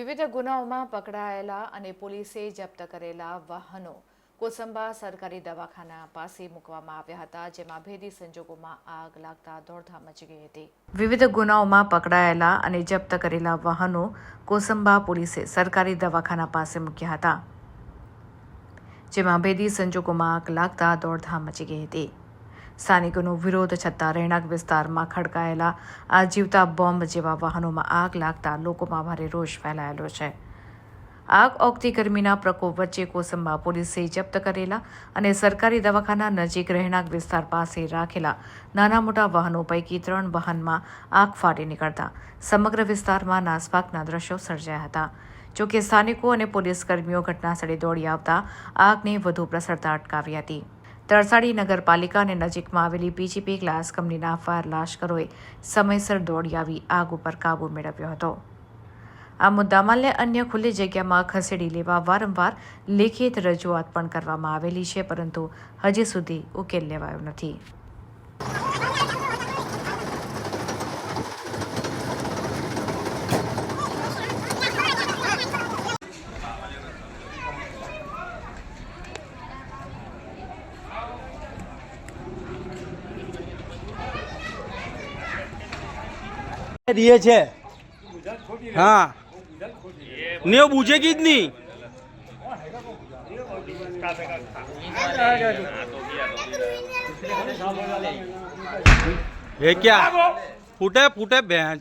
વિવિધ ગુનાઓમાં પકડાયેલા અને પોલીસે જપ્ત કરેલા વાહનો કોસંબા સરકારી દવાખાના પાસે મૂકવામાં આવ્યા હતા, જેમાં ભેદી સંજોગોમાં આગ લાગતા દોડધામ મચી ગઈ હતી. વિવિધ ગુનાઓમાં પકડાયેલા અને જપ્ત કરેલા વાહનો કોસંબા પોલીસે સરકારી દવાખાના પાસે મૂક્યા હતા, જેમાં ભેદી સંજોગોમાં આગ લાગતા દોડધામ મચી ગઈ હતી. સ્થાનિકોનો વિરોધ છતાં રહેણાંક વિસ્તારમાં ખડકાયેલા આ જીવતા બોમ્બ જેવા વાહનોમાં આગ લાગતા લોકોમાં ભારે રોષ ફેલાયેલો છે. આગ ઓગતી ગરમીના પ્રકોપ વચ્ચે કોસંબા પોલીસે જપ્ત કરેલા અને સરકારી દવાખાના નજીક રહેણાંક વિસ્તાર પાસે રાખેલા નાના મોટા વાહનો પૈકી ત્રણ વાહનમાં આગ ફાટી નીકળતા સમગ્ર વિસ્તારમાં નાસભાગના દ્રશ્યો સર્જાયા હતા. જોકે સ્થાનિકો અને પોલીસ કર્મીઓ ઘટનાસ્થળે દોડી આવતા આગને વધુ પ્રસરતા અટકાવી હતી. તરસાડી નગરપાલિકા અને નજીકમાં આવેલી પીજીપી ગ્લાસ કંપનીના ફાયર લાશ્કરોએ સમયસર દોડી આવી આગ ઉપર કાબૂ મેળવ્યો હતો. આ મુદ્દામાલને અન્ય ખુલ્લી જગ્યામાં ખસેડી લેવા વારંવાર લેખિત રજૂઆત પણ કરવામાં આવેલી છે, પરંતુ હજી સુધી ઉકેલ લેવાયો નથી. દિए છે. હા. ને કી જ નહીં. એ ક્યાં? ફૂટે ફૂટે બેન